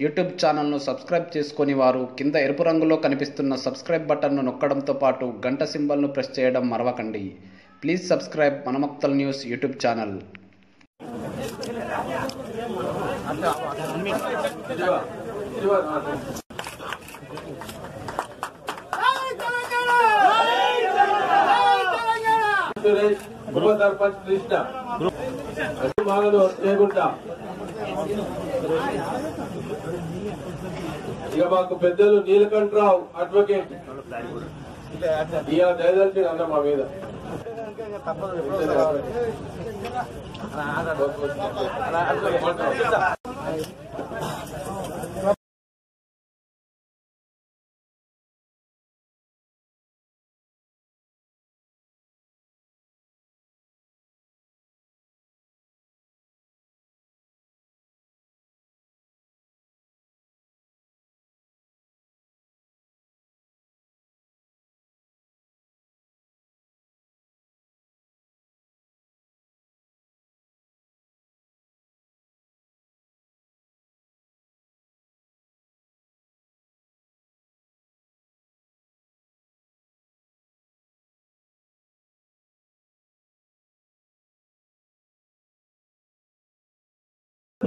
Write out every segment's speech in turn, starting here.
YouTube ఛానల్ను subscribe చేసుకుని వారు కింద ఎరుపు రంగులో కనిపిస్తున్న సబ్స్క్రైబ్ బటన్ను నొక్కడంతో పాటు గంట సింబల్ను ప్రెస్ చేయడం మరవకండి please subscribe Manamakthal news YouTube channel ఉప సర్పంచ్ కృష్ణ భాగంలో చేయకుండా ఇక మాకు పెద్దలు నీలకంఠరావు అడ్వకేట్ ఇక దయదలిచి అన్న మా మీద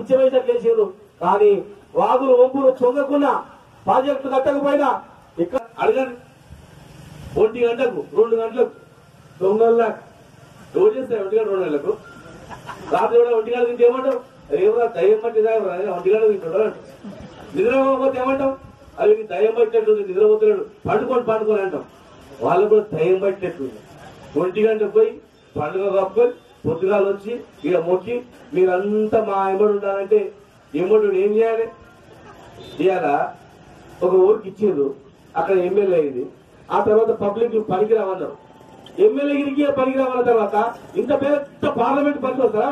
పిచ్చివేషం చేసారు కానీ వాగులు వంపులు చొంగకున్నా ప్రాజెక్టు కట్టకపోయినా ఇక్కడ అడగండి. ఒంటి గంటకు రెండు గంటలకు దొంగల్లా రోజు చేస్తాయి ఒంటి గంట రెండు గంటలకు. రాత్రి కూడా ఒంటి గంట తింటే ఏమంటావు రేవురా దయ్యం పట్టి ఒంటి గంట తింటాడు నిద్రపోతే ఏమంటాం అవి దయ్యం పట్టినట్టు నిద్రపోతున్నాడు పండుకొని పండుకొని అంటాం వాళ్ళు కూడా దయ్యం పట్టినట్టు ఒంటి గంట పోయి పండుగ కప్పుకొని పొద్దుగాలు వచ్చి ఇక మొక్కి మీరంతా మా ఎమ్మడు ఉండాలంటే ఎమ్మడు ఏం చేయాలి? ఇవాళ ఒక ఊరికి ఇచ్చిండ్రు. అక్కడ ఎమ్మెల్యే అయింది. ఆ తర్వాత పబ్లిక్ పనికి రావన్నారు ఎమ్మెల్యే గిరికి పనికి రావాల తర్వాత ఇంత పెద్ద పార్లమెంట్ పనికి వస్తారా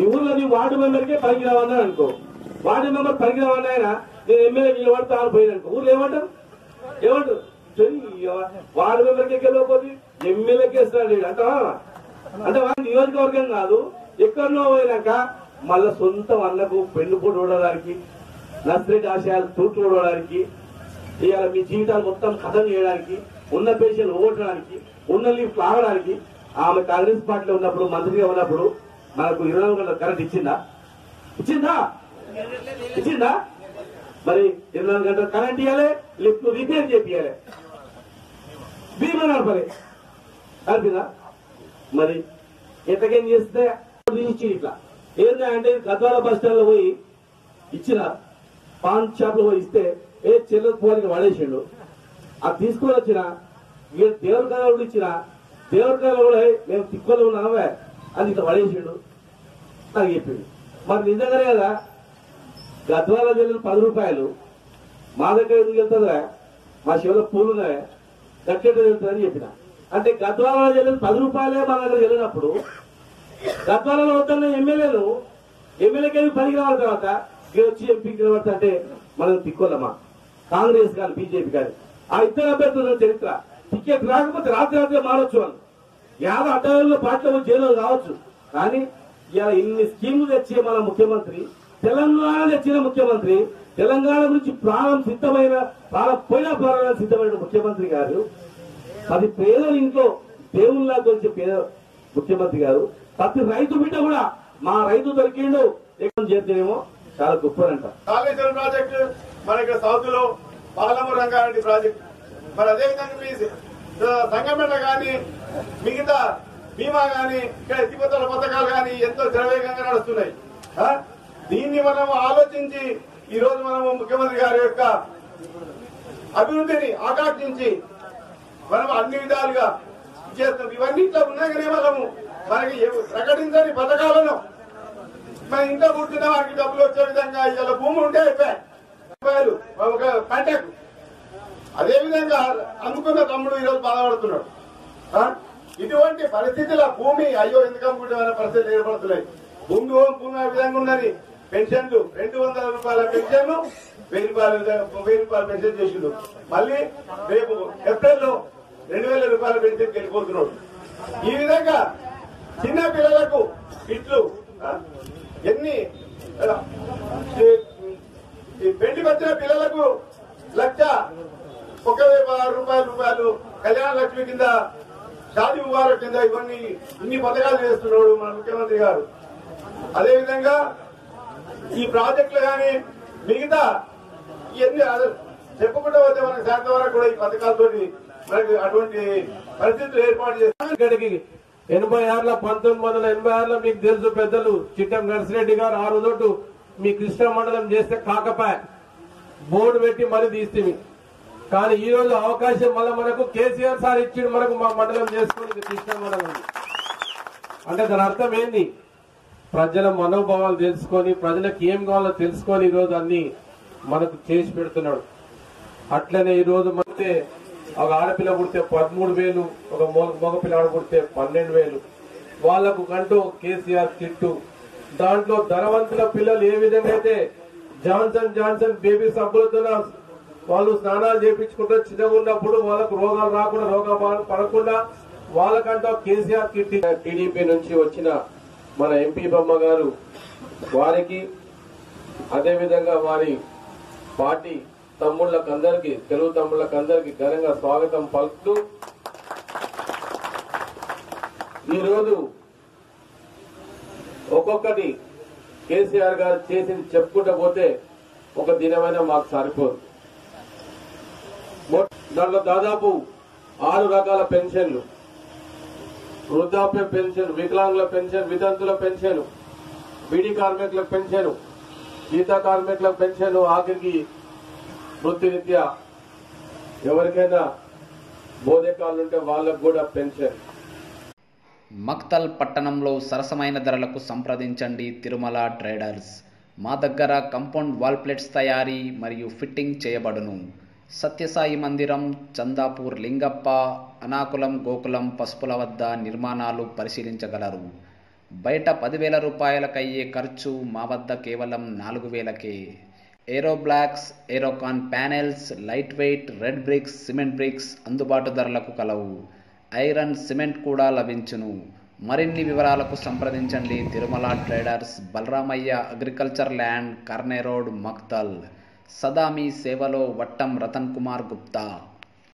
ఈ ఊర్లో నీ వార్డు మెంబర్కే పనికి రావన్నారు అనుకో. వార్డు మెంబర్ పనికి రావన్న ఆయన నేను ఎమ్మెల్యే నిలబడతా అని పోయిన అనుకో. ఊర్లో ఏమంటారు? ఏమంటారు? వార్డు మెంబర్కే గెలవకపోతే ఎమ్మెల్యేకి ఇస్తాడు అంటావా అంటే వాళ్ళ నియోజకవర్గం కాదు ఎక్కడో పోయినాక మళ్ళా సొంత అన్నకు పెళ్ళి పూట చూడడానికి నర్సరీ ఆశయాలు తూట్లు చూడడానికి ఇవాళ మీ జీవితాలు మొత్తం కథం చేయడానికి ఉన్న పేషెంట్ ఓడడానికి ఉన్న లీఫ్ లాగడానికి ఆమె కాంగ్రెస్ పార్టీలో ఉన్నప్పుడు మంత్రిగా ఉన్నప్పుడు మనకు ఇరవై గంటల కరెంట్ ఇచ్చిందా? ఇచ్చిందా? ఇచ్చిందా? మరి ఇరవై నాలుగు గంటల కరెంట్ ఇవ్వాలి లిఫ్ట్ రిపేర్ చేపియాలి బీమా నడపలే. అర్థిందా మరి ఎట్టకేం చేస్తే ఇచ్చి ఇట్లా? ఏంటంటే అంటే గద్వాల బస్ స్టాండ్లో పోయి ఇచ్చిన పాన్ షాప్లో పోయి ఇస్తే ఏ చెల్లె పోలికి వాడేసిండు. అది తీసుకొని వచ్చిన వీడు దేవుడి కళ కూడా ఇచ్చిన దేవుడి కళ కూడా మేము తిక్కలో ఉన్నామే అని ఇట్లా పడేసిండు నాకు చెప్పిండు. మరి నిజంగానే కదా గద్వాల చెల్లెలు పది రూపాయలు మా దగ్గర ఎందుకు వెళ్తుందా మా శివలో పూలు ఉన్నాయా గట్టెట వెళ్తుందని చెప్పిన. అంటే గద్వాలలో జిల్లా పది రూపాయలే మన దగ్గర వెళ్ళినప్పుడు గద్వాలలో వద్దన్న ఎమ్మెల్యేలు ఎమ్మెల్యేకి పనికి రావాలి తర్వాత వచ్చి ఎంపీకి నిలబడతా అంటే మనం తిక్కోలమ్మా. కాంగ్రెస్ కానీ బీజేపీ కానీ. ఆ ఇద్దరు అభ్యర్థుల చరిత్ర. టికెట్ రాకపోతే రాత్రి రాత్రి మారొచ్చు అని యాభై అడ్డాలలో పార్టీలో జైల్లో కావచ్చు కానీ ఇలా ఇన్ని స్కీములు తెచ్చే మన ముఖ్యమంత్రి తెలంగాణ తెచ్చిన ముఖ్యమంత్రి తెలంగాణ గురించి ప్రాణం సిద్ధమైన ప్రాణం పోయిన ప్రాణం సిద్ధమైన ముఖ్యమంత్రి గారు పది పేదల ఇంట్లో దేవుళ్ళ గురించి పేద ముఖ్యమంత్రి గారు. ప్రతి రైతు బిడ్డ కూడా మా రైతు దొరికిండు ఎక్కడ చేస్తేనేమో చాలా గొప్పదంట. కాళేశ్వరం ప్రాజెక్టు మన ఇక్కడ సౌత్లో పాలమూరు రంగారెడ్డి ప్రాజెక్టు. మరి అదే విధంగా మీ సంగమెట కానీ మిగతా బీమా కానీ ఇక్కడ ఎత్తిపోతల పథకాలు కానీ ఎంతో జనవేగంగా నడుస్తున్నాయి. దీన్ని మనం ఆలోచించి ఈ రోజు మనము ముఖ్యమంత్రి గారి యొక్క అభివృద్ధిని ఆకాంక్షించి మనం అన్ని విధాలుగా చేస్తాం. ఇవన్నీ ఇట్లా కానీ మనము మనకి ప్రకటించని పథకాలను మన ఇంట్లో పుట్టిన వారికి డబ్బులు వచ్చే విధంగా ఇలా భూములు ఉంటే అయిపోయారు ఒక పంటకు. అదే విధంగా అనుకున్న తమ్ముడు ఈరోజు బాధపడుతున్నాడు. ఇటువంటి పరిస్థితుల భూమి అయ్యో ఎందుకు అమ్ముకుంటే పరిస్థితులు ఏర్పడుతున్నాయి. భూమి భూమి విధంగా ఉన్నది. పెన్షన్లు రెండు వందల రూపాయల పెన్షన్లు వెయ్యి రూపాయలు వెయ్యి రూపాయల పెన్షన్ చేసిండు. మళ్ళీ రేపు ఏప్రిల్లో రెండు వేల రూపాయలు పెన్షన్ వెళ్ళిపోతున్నాడు ఈ విధంగా చిన్న పిల్లలకు ఇట్లు ఎన్ని పెళ్ళి వచ్చిన పిల్లలకు లక్ష ఒక రూపాయలు రూపాయలు కళ్యాణ లక్ష్మి కింద షాది ముబారక్ కింద ఇవన్నీ ఇన్ని పథకాలు చేస్తున్నాడు మన ముఖ్యమంత్రి గారు. అదేవిధంగా ఈ ప్రాజెక్టులు కానీ మిగతా ఇవన్నీ చెప్పుకుంటూ పోతే మనకి శాంత వరకు కూడా ఈ పథకాలతో అటువంటి పరిస్థితులు ఏర్పాటు చేస్తారు ఇక్కడికి ఎనభై ఆరుల పంతొమ్మిది వందల ఎనభై ఆరులో మీకు తెలుసు పెద్దలు చిట్టం నర్సిరెడ్డి గారు ఆ రోజు మీ కృష్ణ మండలం చేస్తే కాకపాయ. బోర్డు పెట్టి మరీ తీస్తుంది కానీ ఈ రోజు అవకాశం మళ్ళీ మనకు కేసీఆర్ సార్ ఇచ్చిండు మనకు మా మండలం చేసుకుని కృష్ణ మండలం. అంటే దాని అర్థం ఏంది? ప్రజల మనోభావాలు తెలుసుకొని ప్రజలకు ఏం కావాలో తెలుసుకొని ఈ రోజు అన్ని మనకు చేసి పెడుతున్నాడు. అట్లనే ఈ రోజు మనతే ఒక ఆడపిల్ల పుడితే పదమూడు వేలు ఒక మగ మగపిల్లాడు పుడితే పన్నెండు వేలు. వాళ్ళకు కంటూ కేసీఆర్ కిట్టు దాంట్లో ధనవంతుల పిల్లలు ఏ విధంగా అయితే జాన్సన్ జాన్సన్ బేబీ సబ్బులతో వాళ్ళు స్నానాలు చేయించుకుంటూ చిన్నగా ఉన్నప్పుడు వాళ్ళకు రోగాలు రాకుండా రోగాలు పడకుండా వాళ్ళకంటూ కేసీఆర్ కిట్ టీడీపీ నుంచి వచ్చిన మన ఎంపీ బొమ్మ గారు వారికి అదేవిధంగా వారి పార్టీ తమ్ముళ్ళకి అందరికి తెలుగు తమ్ముళ్ళకి అందరికి ఘనంగా స్వాగతం పలుకుతూ ఈరోజు ఒక్కొక్కటి కేసీఆర్ గారు చేసింది చెప్పుకుంటూ పోతే ఒక దినమైనా మాకు సరిపోదు. దాంట్లో దాదాపు ఆరు రకాల పెన్షన్లు. వృద్ధాప్య పెన్షన్ వికలాంగుల పెన్షన్ వితంతుల పెన్షన్ బీడీ కార్మికుల పెన్షన్ గీత కార్మికుల పెన్షన్ ఆఖరికి వృత్తిరీత్యా ఎవరికైనా బోధకాలు ఉంటే వాళ్ళకు కూడా పెన్షన్. మక్తల్ పట్టణంలో సరసమైన ధరలకు సంప్రదించండి తిరుమల ట్రేడర్స్. మా దగ్గర కంపౌండ్ వాల్ ప్లేట్స్ తయారీ మరియు ఫిట్టింగ్ చేయబడును. సత్యసాయి మందిరం చందాపూర్ లింగప్ప అనాకులం గోకులం పసుపుల వద్ద నిర్మాణాలు పరిశీలించగలరు. బయట పదివేల రూపాయలకయ్యే ఖర్చు మా వద్ద కేవలం నాలుగు వేలకే. Aero blocks Aerocon panels light weight red bricks cement bricks అందుబాటు ధరలకు కలవు. ఐరన్ సిమెంట్ కూడా లభించును. మరిన్ని వివరాలకు సంప్రదించండి. Tirumala traders Balaramaiah agriculture land Karne road Makthal. సదా మీ సేవలో వట్టం రతన్ కుమార్ గుప్తా.